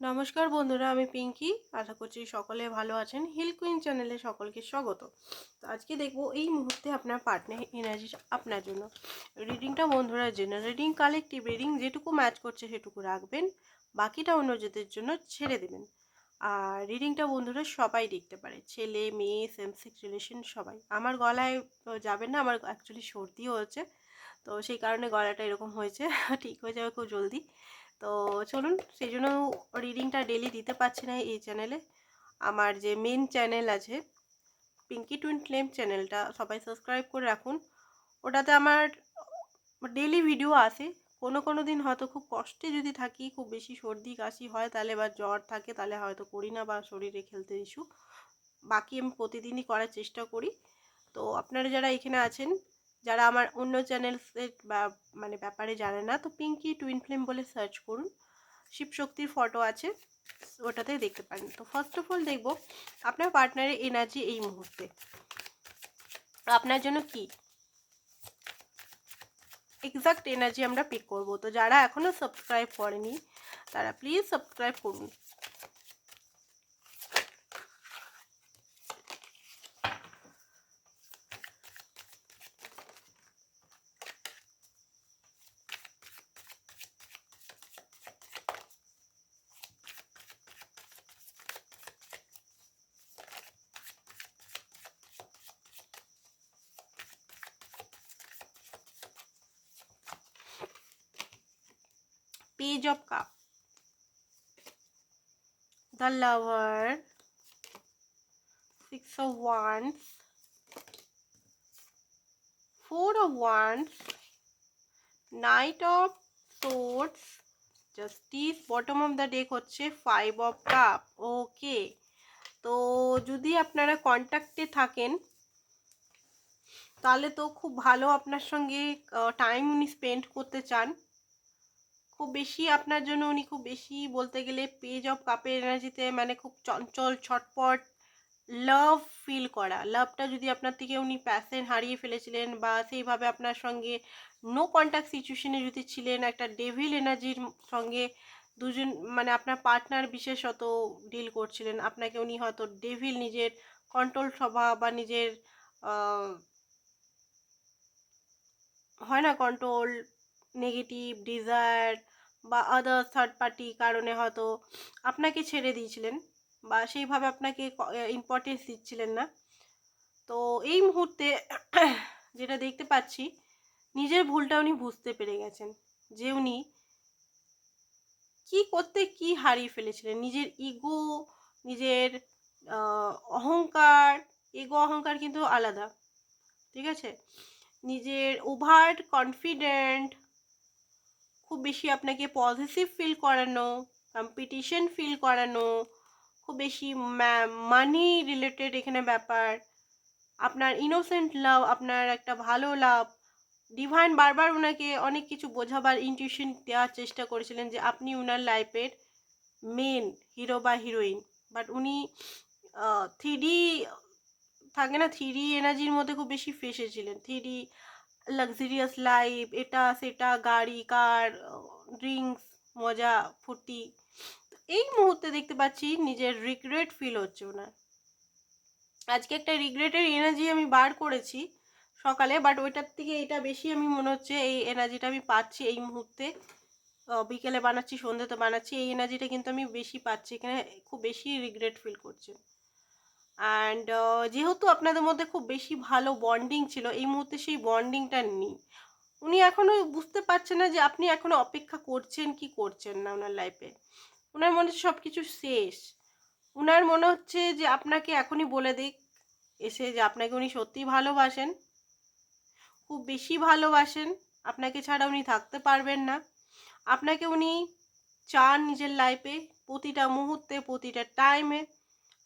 নমস্কার বন্ধুরা, আমি পিঙ্কি। আশা করছি সকলে ভালো আছেন। হিল কুইন চ্যানেলে সকলকে স্বাগত। তো আজকে দেখব এই মুহূর্তে আপনার পার্টনার এনার্জি আপনার জন্য। রিডিংটা বন্ধুরা জন্য রিডিং কালেকটিভ রিডিং যেটুকু ম্যাচ করছে সেটুকু রাখবেন। বাকিটা অন্যদের জন্য ছেড়ে দেবেন। আর রিডিংটা বন্ধুরা সবাই দেখতে পারে। ছেলে, মেয়ে সেম সেক্স রিলেশন সবাই। আমার গলায় যাবেন না, আমার অ্যাকচুয়ালি সর্দিও হচ্ছে। তো সেই কারণে গলাটা এরকম হয়েছে। ঠিক হয়ে যাবে খুব জলদি। তো চলুন, সেই জন্য রিডিংটা ডেলি দিতে পারছি না এই চ্যানেলে আমার যে মেন চ্যানেল আছে পিঙ্কি টুইন ক্লেম চ্যানেলটা সবাই সাবস্ক্রাইব করে রাখুন। ওটাতে আমার ডেলি ভিডিও আসে। কোনো কোনো দিন হয়তো খুব কষ্টে যদি থাকি, খুব বেশি সর্দি, কাশি হয়, তাহলে বা জ্বর থাকে, তাহলে হয়তো করি না বা শরীরে খেলতে ইস্যু। বাকি আমি প্রতিদিনই করার চেষ্টা করি। তো আপনারা যারা এখানে আছেন যারা আমার অন্য চ্যানেলসের বা মানে ব্যাপারে জানে না, তো পিঙ্কি টুইন ফ্লেম বলে সার্চ করুন। শিবশক্তির ফটো আছে ওটাতে দেখতে পারেন। তো ফার্স্ট অফ অল দেখব, আপনার পার্টনারের এনার্জি এই মুহূর্তে। আপনার জন্য কি? এক্সাক্ট এনার্জি আমরা পিক করব। তো যারা এখনও সাবস্ক্রাইব করেনি, তারা প্লিজ সাবস্ক্রাইব করুন। Page of cup. The lover six of wands. Four of wands. Knight of swords. Justice bottom of the deck হচ্ছে ফাইভ অফ কাপ ওকে তো যদি আপনারা কন্ট্যাক্টে থাকেন, তাহলে তো খুব ভালো আপনার সঙ্গে টাইম উনি স্পেন্ড করতে চান। খুব বেশি আপনার জন্য উনি খুব বেশি বলতে গেলে পেজ অফ কাপের এনার্জিতে মানে খুব চঞ্চল, ছটপট লাভ ফিল করা। লাভটা যদি আপনার থেকে উনি প্যাসেন হারিয়ে ফেলেছিলেন বা সেইভাবে আপনার সঙ্গে নো কন্ট্যাক্ট সিচুয়েশনে যদি ছিলেন, একটা ডেভিল এনার্জির সঙ্গে দুজন মানে আপনার পার্টনার বিশেষত ডিল করছিলেন, আপনাকে উনি হয়তো ডেভিল নিজের কন্ট্রোল স্বভাব বা নিজের হয় না কন্ট্রোল নেগেটিভ ডিজায়ার বা আদার থার্ড পার্টি কারণে হয়তো আপনাকে ছেড়ে দিয়েছিলেন বা সেইভাবে আপনাকে ইম্পর্টেন্স দিচ্ছিলেন না। তো এই মুহূর্তে যেটা দেখতে পাচ্ছি, নিজের ভুলটা উনি বুঝতে পেরে গেছেন যে উনি কি করতে কি হারিয়ে ফেলেছিলেন। নিজের ইগো নিজের অহংকার ইগো অহংকার কিন্তু আলাদা, ঠিক আছে? নিজের ওভার কনফিডেন্ট খুব বেশি আপনাকে পজিটিভ ফিল করানো কম্পিটিশন ফিল করানো, খুব বেশি মানি রিলেটেড এখানে ব্যাপার, আপনার ইনোসেন্ট লাভ আপনার একটা ভালো লাভ ডিভাইন বারবার ওনাকে অনেক কিছু বোঝাবার ইনটিউশন দেওয়ার চেষ্টা করেছিলেন যে আপনি ওনার লাইফের মেন হিরো বা হিরোইন বাট উনি থ্রি থাকে না থ্রি এনার্জির মধ্যে খুব বেশি ফেসেছিলেন থ্রি লাক্সারিয়াস লাইফ এটা, সেটা, গাড়ি কার ড্রিঙ্কস মজা, ফুর্তি। এই মুহূর্তে দেখতে পাচ্ছি নিজের রিগ্রেট ফিল হচ্ছে ওনার। আজকে একটা রিগ্রেটের এনার্জি আমি বার করেছি সকালে বাট ওইটার থেকে এটা বেশি আমি মনে হচ্ছে এই এনার্জিটা আমি পাচ্ছি এই মুহূর্তে। বিকেলে বানাচ্ছি, সন্ধ্যেতে বানাচ্ছি, এই এনার্জিটা কিন্তু আমি বেশি পাচ্ছি, এখানে খুব বেশি রিগ্রেট ফিল করছে। অ্যান্ড uh, যেহেতু আপনাদের মধ্যে খুব বেশি ভালো বন্ডিং ছিল এই মুহূর্তে সেই বন্ডিংটা নেই। উনি এখনও বুঝতে পারছেন না যে আপনি এখনও অপেক্ষা করছেন কি করছেন না ওনার লাইফে ওনার মনে হচ্ছে সব কিছু শেষ। ওনার মনে হচ্ছে যে আপনাকে এখনই বলে দিক এসে যে আপনাকে উনি সত্যিই ভালোবাসেন। খুব বেশি ভালোবাসেন আপনাকে ছাড়া উনি থাকতে পারবেন না। আপনাকে উনি চান নিজের লাইফে প্রতিটা মুহূর্তে প্রতিটা টাইমে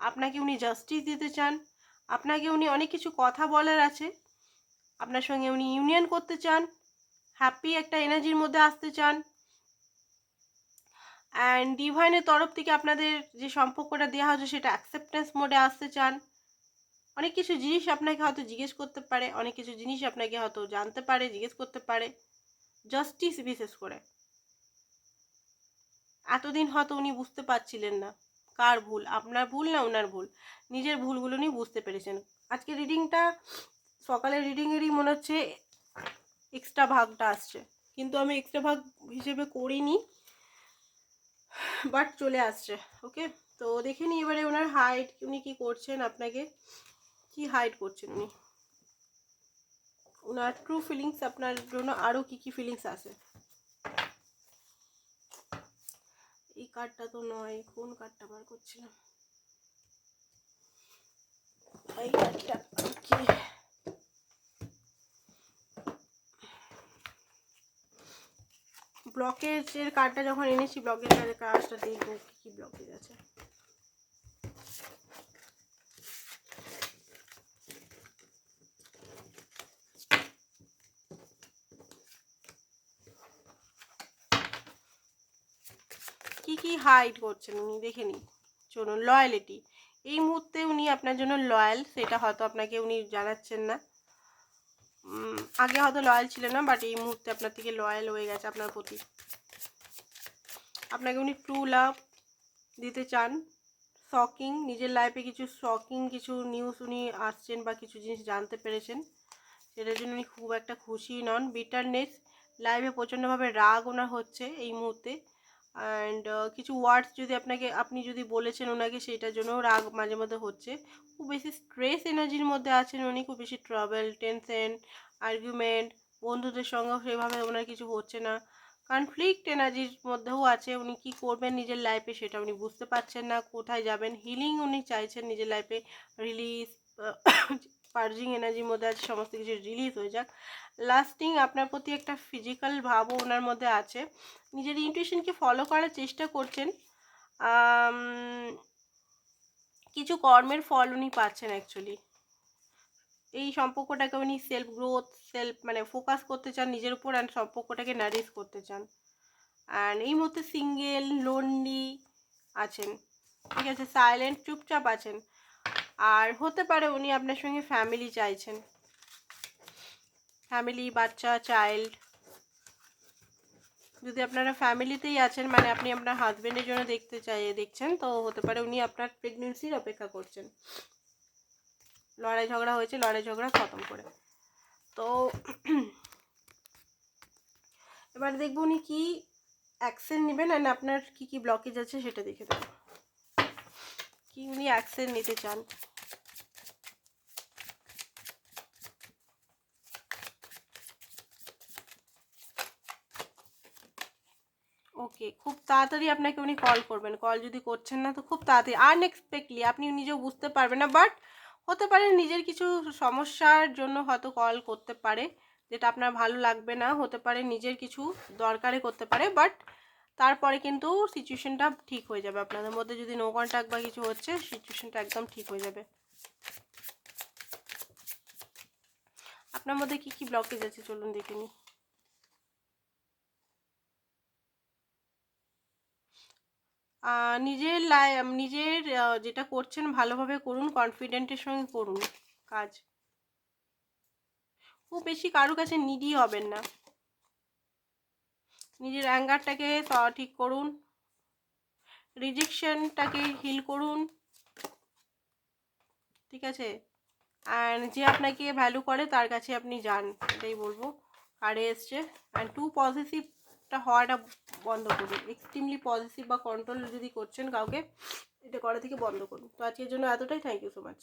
আপনাকে উনি জাস্টিস দিতে চান, আপনাকে উনি অনেক কিছু কথা বলার আছে, আপনার সঙ্গে উনি ইউনিয়ন করতে চান হ্যাপি একটা এনার্জির মধ্যে আসতে চান অ্যান্ড ডিভাইনের তরফ থেকে আপনাদের যে সম্পর্কটা দেওয়া হচ্ছে সেটা অ্যাকসেপ্টেন্স মোডে আসতে চান, অনেক কিছু জিনিস আপনাকে হয়তো জিজ্ঞেস করতে পারে, অনেক কিছু জিনিস আপনাকে হয়তো জানতে পারে, জিজ্ঞেস করতে পারে জাস্টিস বিশেষ করে। এতদিন হয়তো উনি বুঝতে পারছিলেন না। কার ভুল? আপনার ভুল না ওনার ভুল? নিজের ভুলগুলো নিয়ে বুঝতে পেরেছেন। আজকে রিডিংটা সকালের রিডিংয়েরই মনে হচ্ছে এক্সট্রা ভাগটা আসছে। কিন্তু আমি এক্সট্রা ভাগ হিসেবে করিনি বাট চলে আসছে ওকে তো দেখে নিই এবারে ওনার হাইট উনি কী করছেন আপনাকে? কি হাইট করছেন উনি? ওনার ট্রু ফিলিংস আপনার জন্য আরও কি কি ফিলিংস আছে এই কার্ডটা তো নয়, কোন কার্ডটা বার করছিলাম? এই কার্ডটা কি ব্লকেজের কার্ডটা যখন এনেছি ব্লকের কার্ডটা দেখব কি কি ব্লকেজ আছে। কি কি হাইড করছেন উনি দেখে নিন। চলুন লয়ালিটি এই মুহূর্তে উনি আপনার জন্য লয়াল সেটা হয়তো আপনাকে উনি জানাচ্ছেন না। আগে হয়তো লয়াল ছিলেন না বাট এই মুহূর্তে আপনার থেকে লয়াল হয়ে গেছে আপনার প্রতি। আপনাকে উনি ট্রু লাভ দিতে চান। শকিং নিজের লাইফে কিছু শকিং কিছু নিউজ উনি আসছেন বা কিছু জিনিস জানতে পেরেছেন, সেটার জন্য উনি খুব একটা খুশি নন। বিটারনেস লাইফে প্রচণ্ডভাবে রাগ ওনার হচ্ছে এই মুহূর্তে। অ্যান্ড কিছু ওয়ার্ডস যদি আপনাকে, আপনি যদি বলেছেন ওনাকে সেটার জন্য রাগ মাঝে মধ্যে হচ্ছে। খুব বেশি স্ট্রেস এনার্জির মধ্যে আছেন উনি, খুব বেশি ট্রাভেল টেনশন আর্গুমেন্ট বন্ধুদের সঙ্গেও সেভাবে ওনার কিছু হচ্ছে না। কনফ্লিক্ট এনার্জির মধ্যেও আছে, উনি কি করবেন নিজের লাইফে সেটা উনি বুঝতে পারছেন না, কোথায় যাবেন হিলিং উনি চাইছেন নিজের লাইফে রিলিজ পার্জিং এনার্জির মধ্যে আছে, সমস্ত কিছু রিলিজ হয়ে যাক। লাস্টিং আপনার প্রতি একটা ফিজিক্যাল ভাবও ওনার মধ্যে আছে। নিজের ইনটিউশনকে ফলো করার চেষ্টা করছেন। কিছু কর্মের ফল উনি পাচ্ছেন অ্যাকচুয়ালি এই সম্পর্কটাকে উনি সেলফ গ্রোথ সেলফ মানে ফোকাস করতে চান, নিজের উপর অ্যান্ড সম্পর্কটাকে নারিশ করতে চান। অ্যান্ড এই মুহূর্তে সিঙ্গেল লোনলি আছেন। ঠিক আছে সাইলেন্ট চুপচাপ আছেন। আর হতে পারে উনি আপনার সঙ্গে ফ্যামিলি চাইছেন। ফ্যামিলি বাচ্চা চাইল্ড যদি আপনারা ফ্যামিলিতেই আছেন মানে আপনি আপনার হাজব্যান্ডের জন্য দেখতে চাই, দেখছেন, তো হতে পারে উনি আপনার প্রেগনেন্সির অপেক্ষা করছেন। লড়াই ঝগড়া হয়েছে লড়াই ঝগড়া খতম করে। তো এবার দেখব উনি কি অ্যাকশন নেবেন অ্যান্ড আপনার কি কি ব্লকেজ আছে সেটা দেখে দেবো কি উনি অ্যাকশন নিতে চান? ওকে খুব তাড়াতাড়ি আপনাকে উনি কল করবেন। কল যদি করছেন না তো খুব তাড়াতাড়ি। আনএক্সপেক্টলি আপনি নিজেও বুঝতে পারবেন না বাট হতে পারে নিজের কিছু সমস্যার জন্য হয়তো কল করতে পারে, যেটা আপনার ভালো লাগবে না। হতে পারে নিজের কিছু দরকারে করতে পারে বাট তারপরে কিন্তু সিচুয়েশনটা ঠিক হয়ে যাবে। আপনাদের মধ্যে যদি নো কন্ট্যাক্ট বা কিছু হচ্ছে সিচুয়েশনটা একদম ঠিক হয়ে যাবে। আপনার মধ্যে কি কি ব্লকেজ আছে চলুন দেখে নিই। নিজের লাই, নিজের যেটা করছেন ভালোভাবে করুন কনফিডেন্টের সঙ্গে করুন কাজ। খুব বেশি কারও কাছে নিডি হবেন না। নিজের অ্যাঙ্গারটাকে ঠিক করুন। রিজেকশনটাকে হিল করুন। ঠিক আছে? অ্যান্ড যে আপনাকে ভ্যালু করে তার কাছে আপনি যান, এটাই বলব। কারে এসছে। অ্যান্ড টু পজিটিভটা হওয়াটা বন্ধ করুন। এক্সট্রিমলি পজিটিভ বা কন্ট্রোল যদি করছেন কাউকে, এটা করা থেকে বন্ধ করুন। তো আজকের জন্য এতটাই। Thank you so much